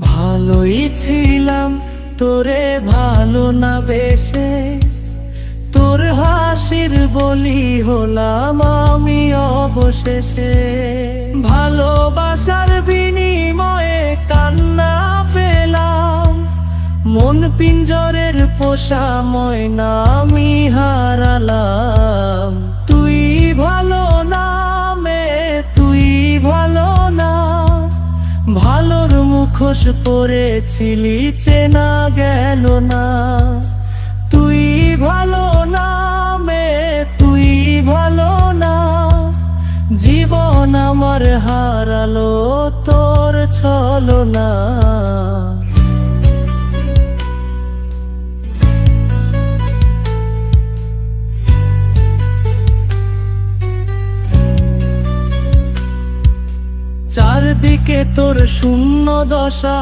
ভালোই ছিলাম, তোরে ভালো না বেশে। তোর হাসির বলি হলাম আমি অবশেষে। ভালোবাসার বিনিময়ে কান্না পেলাম। মন পিঞ্জরের পোষা ময়না আমি হারালাম। তুই ভালো না মে, তুই ভালো না। ভালোর মুখোশ পরেছিলি, চেনা গেল না। তুই ভালো না, মে, তুই ভালো না। জীবন আমার হারালো, তোর ছলো চারদিকে তোর শূন্য দশা।